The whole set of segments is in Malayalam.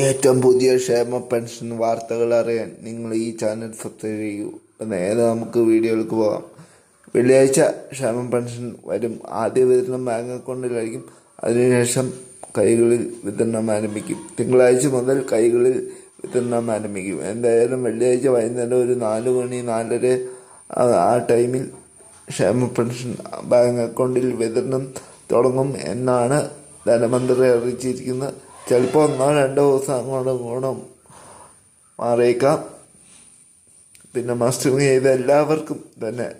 ഏറ്റവും പുതിയ ക്ഷേമ പെൻഷൻ വാർത്തകൾ അറിയാൻ നിങ്ങൾ ഈ ചാനൽ സബ്സ്ക്രൈബ് ചെയ്യൂ. നേരെ നമുക്ക് വീഡിയോയിലേക്ക് പോകാം. വെള്ളിയാഴ്ച ക്ഷേമ പെൻഷൻ വരും. ആദ്യ വിതരണം ബാങ്ക് അക്കൗണ്ടിലായിരിക്കും. അതിനുശേഷം കൈകളിൽ വിതരണം ആരംഭിക്കും. തിങ്കളാഴ്ച മുതൽ കൈകളിൽ വിതരണം ആരംഭിക്കും. എന്തായാലും വെള്ളിയാഴ്ച വൈകുന്നേരം ഒരു നാല് മണി നാലര ആ ടൈമിൽ ക്ഷേമ പെൻഷൻ ബാങ്ക് അക്കൗണ്ടിൽ വിതരണം തുടങ്ങും എന്നാണ് ധനമന്ത്രി അറിയിച്ചിരിക്കുന്നത്. ചിലപ്പോൾ ഒന്നോ രണ്ടോ ദിവസം അങ്ങോട്ടും ഇങ്ങോട്ടും മാറിയേക്കാം. പിന്നെ മസ്റ്ററിങ് ചെയ്ത എല്ലാവർക്കും തന്നെ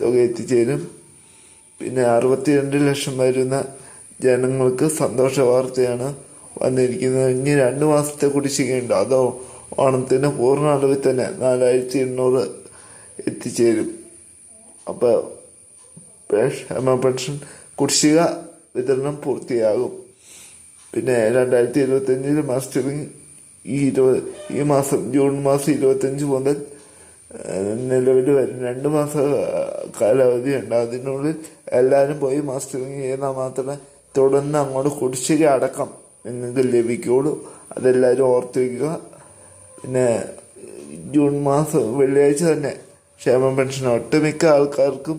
തുക എത്തിച്ചേരും. പിന്നെ അറുപത്തിരണ്ട് ലക്ഷം വരുന്ന ജനങ്ങൾക്ക് സന്തോഷ വാർത്തയാണ് വന്നിരിക്കുന്നത്. ഇനി രണ്ട് മാസത്തെ കുടിശ്ശികയുണ്ട്. അതോ ഓണത്തിന് പൂർണ അളവിൽ തന്നെ നാലായിരത്തി എണ്ണൂറ് എത്തിച്ചേരും. അപ്പോൾ പെൻഷൻ കുടിശ്ശിക വിതരണം പൂർത്തിയാകും. പിന്നെ രണ്ടായിരത്തി ഇരുപത്തഞ്ചിൽ മാസ്റ്ററിങ് ഈ ഇരുപത് ഈ മാസം ജൂൺ മാസം ഇരുപത്തഞ്ച് മുതൽ നിലവിൽ വരും രണ്ട് മാസ കാലാവധി ഉണ്ട്. അതിനുള്ളിൽ എല്ലാവരും പോയി മാസ്റ്ററിങ് ചെയ്താൽ മാത്രമേ തുടർന്ന് അങ്ങോട്ട് കുടിശ്ശിക അടക്കം നിങ്ങൾക്ക് ലഭിക്കുകയുള്ളൂ. അതെല്ലാവരും ഓർത്ത് വയ്ക്കുക പിന്നെ ജൂൺ മാസം വെള്ളിയാഴ്ച തന്നെ ക്ഷേമ പെൻഷൻ ഒട്ടുമിക്ക ആൾക്കാർക്കും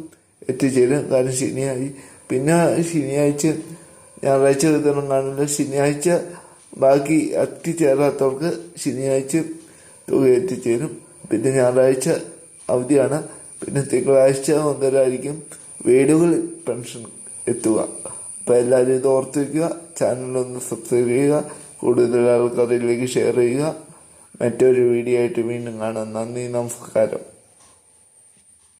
എത്തിച്ചേരും കാരണം ശനിയാഴ്ച പിന്നെ ശനിയാഴ്ച ഞായറാഴ്ച വിതരണം കാണില്ല ശനിയാഴ്ച ബാക്കി എത്തിച്ചേരാത്തവർക്ക് ശനിയാഴ്ച തുക എത്തിച്ചേരും പിന്നെ ഞായറാഴ്ച അവധിയാണ്. പിന്നെ തിങ്കളാഴ്ച മുതലായിരിക്കും വീടുകളിൽ പെൻഷൻ എത്തുക. അപ്പോൾ എല്ലാവരും ഇത് ഓർത്ത് വയ്ക്കുക ചാനലൊന്ന് സബ്സ്ക്രൈബ് ചെയ്യുക. കൂടുതൽ ആൾക്കാരിലേക്ക് ഷെയർ ചെയ്യുക. മറ്റൊരു വീഡിയോ ആയിട്ട് വീണ്ടും കാണാം. നന്ദി നമസ്കാരം.